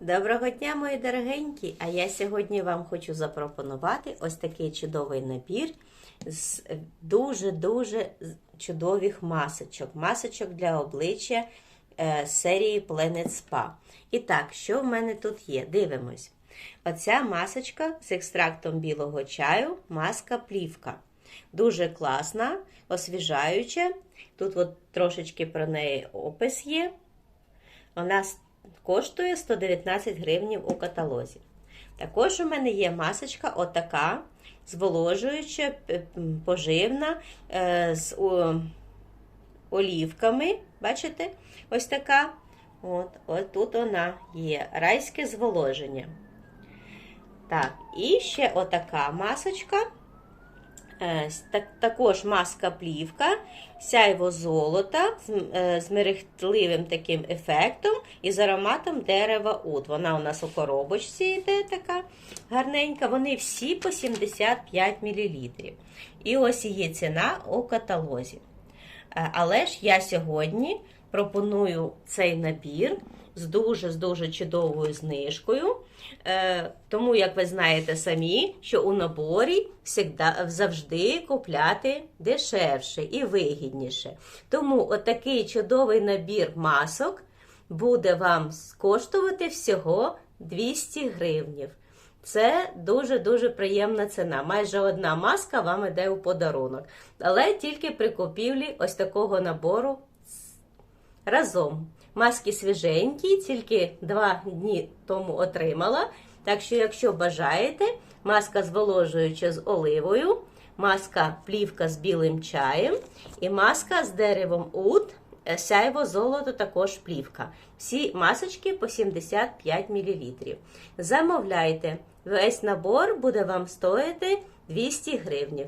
Доброго дня, мої дорогенькі! А я сьогодні вам хочу запропонувати ось такий чудовий набір з дуже-дуже чудових масочок. Масочок для обличчя е, серії Planet Spa. І так, що в мене тут є? Дивимось. Оця масочка з екстрактом білого чаю, маска плівка. Дуже класна, освіжаюча. Тут от трошечки про неї опис є. Вона коштує 119 гривнів у каталозі. Також у мене є масочка отака, зволожуюча, поживна, е, з олівками. Бачите? Ось така. От, от тут вона є. Райське зволоження. Так, і ще отака масочка. Е, також маска плівка, сяйво золота з, е, з мерехтливим таким ефектом і з ароматом дерева ут. Вона у нас у коробочці йде така гарненька. Вони всі по 75 мл. І ось її ціна у каталозі. Е, Але ж я сьогодні пропоную цей набір з дуже з дуже чудовою знижкою. Е, Тому, як ви знаєте самі, що у наборі завжди купляти дешевше і вигідніше. Тому отакий чудовий набір масок буде вам коштувати всього 200 гривнів. Це дуже-дуже приємна ціна. Майже одна маска вам іде у подарунок. Але тільки при купівлі ось такого набору разом. Маски свіженькі, тільки два дні тому отримала. Так що, якщо бажаєте, маска зволожуюча з оливою, маска плівка з білим чаєм і маска з деревом ут, е, сяйво золото також плівка. Всі масочки по 75 мл. Замовляйте. Весь набор буде вам стоїти 200 гривнів.